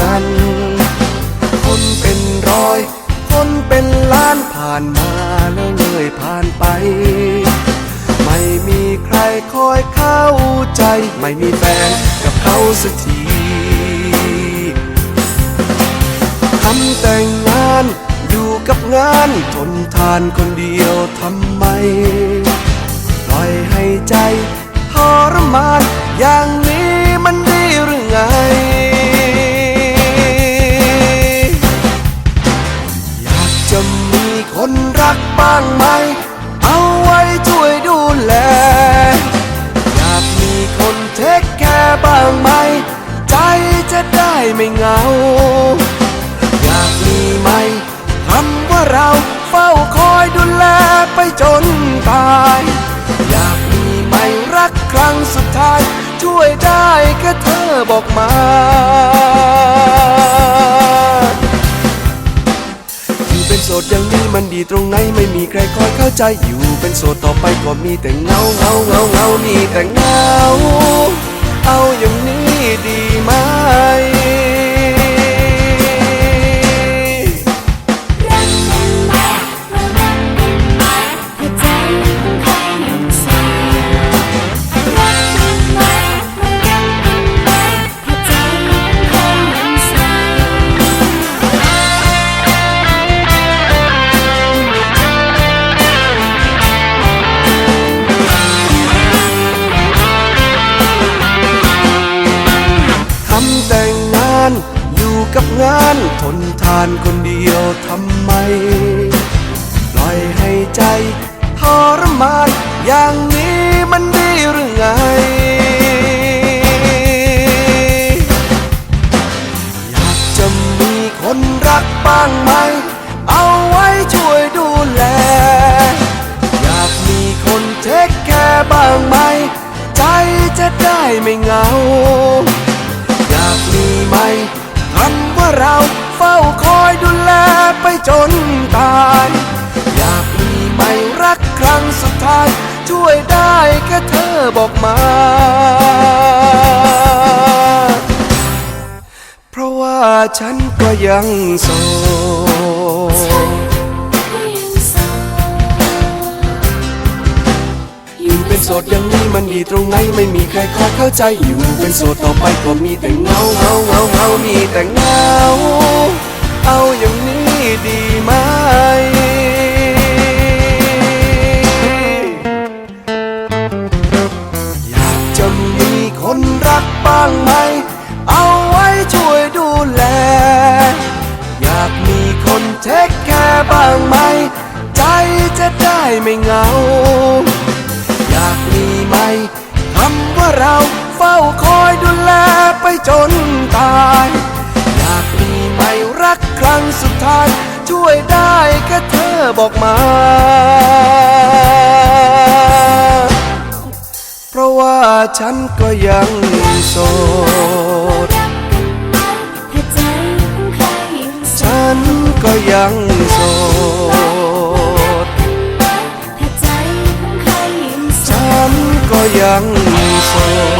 นั้นคนเป็นร้อย คนเป็นล้านผ่านมาแล้วเลยผ่านไป ไม่มีใครคอยเข้าใจ ไม่มีแฟนกับเขาสักทีทำแต่งงานอยู่กับงานทนทานคนเดียวทำไม ปล่อยให้ใจทรมานอย่าง คนรักบ้างไหม เอาไว้ช่วยดูแล อยากมีคนเทคแคร์บ้างไหม ใจจะได้ไม่เหงา อยากมีไหมคำว่าเราเฝ้าคอยดูแลไปจนตาย อยากมีไหมรักครั้งสุดท้าย ช่วยได้แค่เธอบอกมาอยู่เป็นโสดอย่างนี้ ดีตรงไหนไม่มีใครคอยเข้าใจอยู่เป็นโสดต่อไปก็มีแต่เงาเงาเงาเงามีแต่เงา เอาอย่าง อยู่กับงานทนทานคนเดียวทำไม ปล่อยให้ใจทรมาน อย่างนี้มันดีหรือไง อยากจะมีคนรักบ้างไหม เอาไว้ช่วยดูแล อยากมีคนเทคแคร์บ้างไหม ใจจะได้ไม่เหงา อยากมีไหม คำว่าเราเฝ้าคอยดูแลไปจนตาย อยากมีไหมรักครั้งสุดท้าย ช่วยได้แค่เธอบอกมา เพราะว่าฉันก็ยังโสด อยู่เป็นโสดอย่างนี้มันดีตรงไหนไม่มีใครคอยเข้าใจอยู่เป็นโสดต่อไปก็มีแต่เงาเงาเงาเงามีแต่เงา เอาอย่างนี้ดีไหมอยากจะมีคนรักบ้างไหม เอาไว้ช่วยดูแล อยากมีคนเทคแคร์บ้างไหม ใจจะได้ไม่เหงา เราเฝ้าคอยดูแลไปจนตาย อยากมีไหมรักครั้งสุดท้าย ช่วยได้แค่เธอบอกมา เพราะว่าฉันก็ยังโสดรักกันไหมถ้าใจของใครยังสั่นฉันก็ยังโสด before.